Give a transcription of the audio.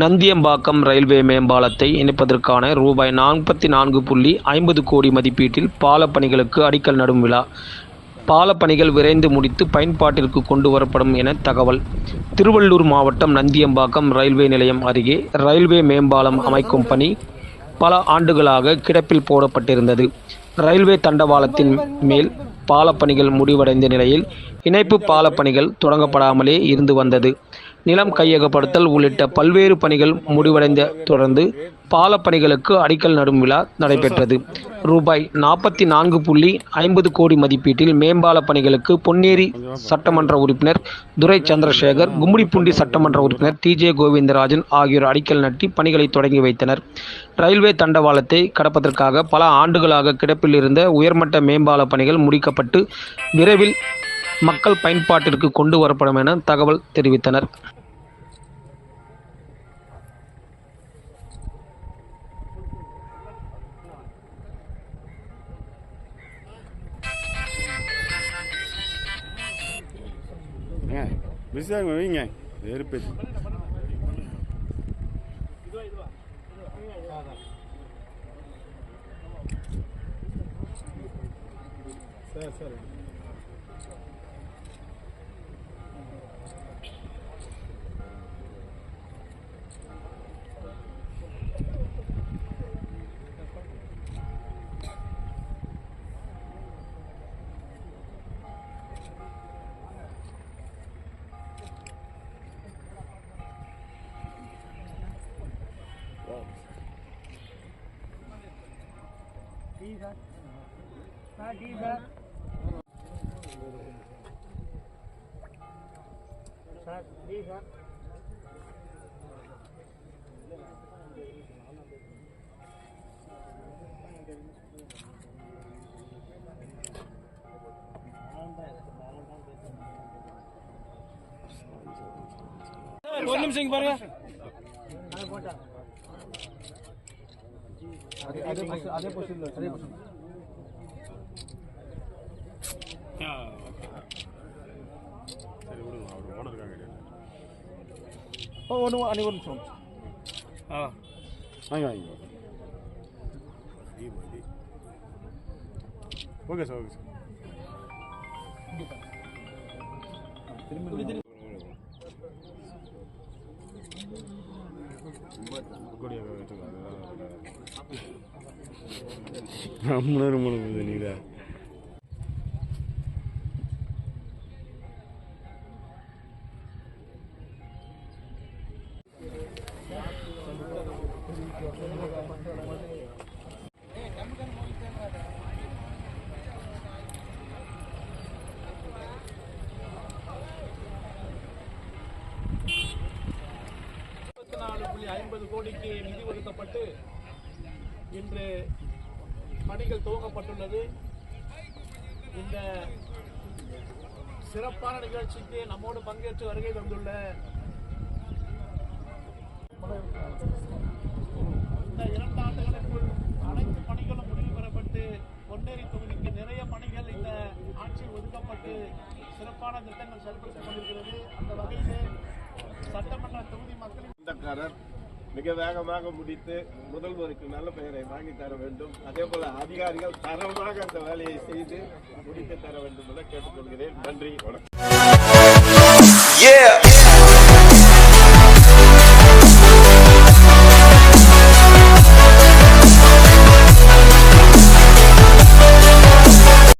Nandiyambakkam railway மேம்பாலத்தை இணைப்பதற்கான ரூபாய் நாற்பத்தி நான்கு புள்ளி ஐம்பது கோடி மதிப்பீட்டில் பாலப்பணிகளுக்கு அடிக்கல் நடும் விழா. பாலப்பணிகள் விரைந்து முடித்து பயன்பாட்டிற்கு கொண்டு வரப்படும் என தகவல். திருவள்ளூர் மாவட்டம் நந்தியம்பாக்கம் ரயில்வே நிலையம் அருகே ரயில்வே மேம்பாலம் அமைக்கும் பணி பல ஆண்டுகளாக கிடப்பில் போடப்பட்டிருந்தது. ரயில்வே தண்டவாளத்தின் மேல் பாலப்பணிகள் முடிவடைந்த நிலையில் இணைப்பு பாலப்பணிகள் தொடங்கப்படாமலே இருந்து வந்தது. நிலம் கையகப்படுத்தல் உள்ளிட்ட பல்வேறு பணிகள் முடிவடைந்த தொடர்ந்து பாலப்பணிகளுக்கு அடிக்கல் நடும் விழா நடைபெற்றது. ரூபாய் நாற்பத்தி நான்கு புள்ளி ஐம்பது கோடி மதிப்பீட்டில் மேம்பால பணிகளுக்கு பொன்னேரி சட்டமன்ற உறுப்பினர் துரை சந்திரசேகர் கும்மிடிப்பூண்டி சட்டமன்ற உறுப்பினர் டி ஜே கோவிந்தராஜன் ஆகியோர் அடிக்கல் நட்டி பணிகளை தொடங்கி வைத்தனர். ரயில்வே தண்டவாளத்தை கடப்பதற்காக பல ஆண்டுகளாக கிடப்பில் இருந்த உயர்மட்ட மேம்பால பணிகள் முடிக்கப்பட்டு விரைவில் மக்கள் பயன்பாட்டிற்கு கொண்டு வரப்படும் என தகவல் தெரிவித்தனர். ஏங்க பிஸியாக வைங்க. வெறுப்பேச்சு சரி சரி. ஒரு நிமிஷம் இங்க பாருங்க அதே பொசிஷன்ல அதே பொசிஷன் சரி விடுங்க அவர் ஓனர் இருக்காங்க ஒன்று அன்னைக்கு ஒரு நிமிஷம் ஆ வாங்கி வாங்கி ஓகே சார் ஓகே சார் நம்மளும் மூணு நீடா. இருபத்தி நாலு புள்ளி ஐம்பது கோடிக்கு நிதி ஒதுக்கப்பட்டு இன்று பணிகள் துவங்கப்பட்டுள்ளது. இந்த சிறப்பான நிகழ்ச்சிக்கு நம்மோடு பங்கேற்று வருகை தந்துள்ள இந்த இரண்டு ஆண்டுகளுக்குள் அனைத்து பணிகளும் முடிவு பெறப்பட்டு பொன்னேரி தொகுதிக்கு நிறைய பணிகள் இந்த ஆட்சியில் ஒதுக்கப்பட்டு சிறப்பான திட்டங்கள் செயல்படுத்தப்பட்டிருக்கிறது. அந்த வகையிலே சட்டமன்ற தொகுதி மக்களின் மிக வேகமாக முடித்து முதல்வருக்கு நல்ல பெயரை வாங்கி தர வேண்டும். அதே போல அதிகாரிகள் தரமாக அந்த வேலையை செய்து முடித்து தர வேண்டும் என கேட்டுக்கொள்கிறேன். நன்றி வணக்கம்.